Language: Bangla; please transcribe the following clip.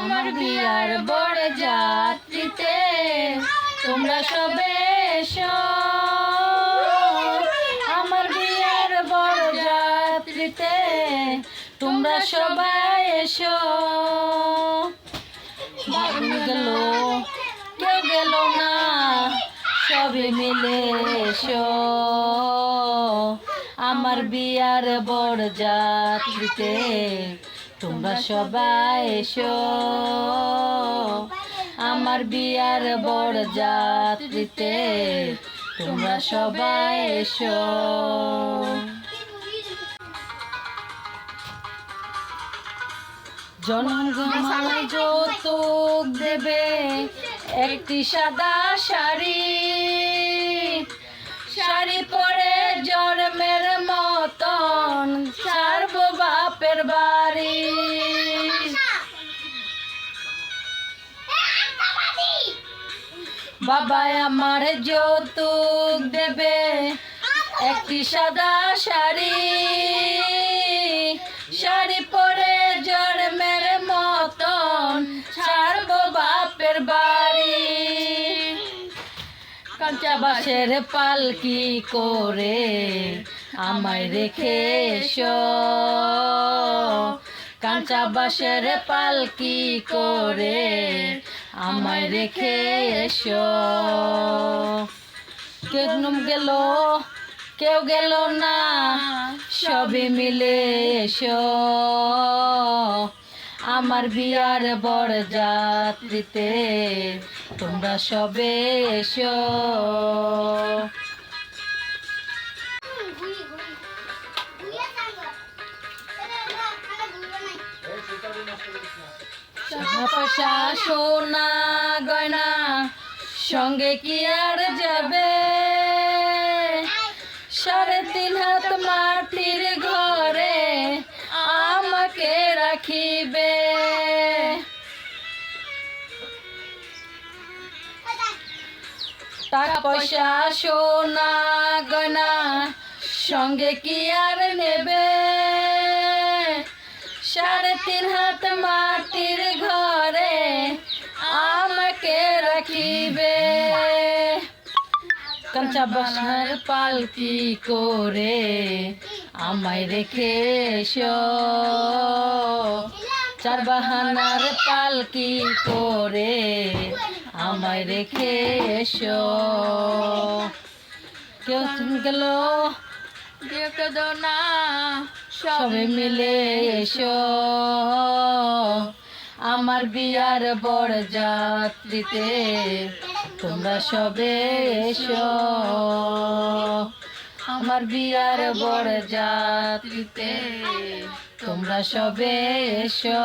আমার বিয়ার বড় যাত্রীতে তোমরা সবে এসো। আমার বিয়ার বড় যাত্রীতে তোমরা সবাই এসো। গেল, কেউ গেল না, সবে মিলে এসো। আমার বিয়ার বড় যাত্রীতে তোমরা সবাই এসো। আমার বিয়ার বড় যাত্রীতে তোমরা সবাই এসো। জনগণমালায় যৌতুক দেবে একটি সাদা শাড়ি। শাড়ি পরে জন্মের বাবা আমার যৌতুক দেবে। একটি সাদা শাড়ি শাড়ি পরে জন্মের মতন ছাড়ব বাপের বাড়ি। কাঁচা বাসের পালকি করে আমায় রেখে এসো কাঁচা বাসের পালকি করে আমায় রেখে এসো। কেউ গেল কেউ গেল না, সবে মিলে এসো। আমার বিয়ার বড় যাত্রীতে তোমরা সবে এসো। পয়সা সোনা গয়না, সঙ্গে কি আর যাবে? সাড়ে তিন হাত মাটির ঘরে আমাকে রাখিবে। টাকা পয়সা সোনা গয়না, সঙ্গে কি আর নেবে? সাড়ে তিন হাত মাটির কাঁচা বাসার পালকি করে আমায় রেখে এসো চার বাহানার পালকি করে আমায় রেখে এসো কেউ গেল? কেউ কেউ না সবে মিলে এসো। আমার বিয়ার বড় যাত্রীতে তোমরা সবে এসো। আমার বিয়ার বড় যাত্রীতে তোমরা সবে এসো।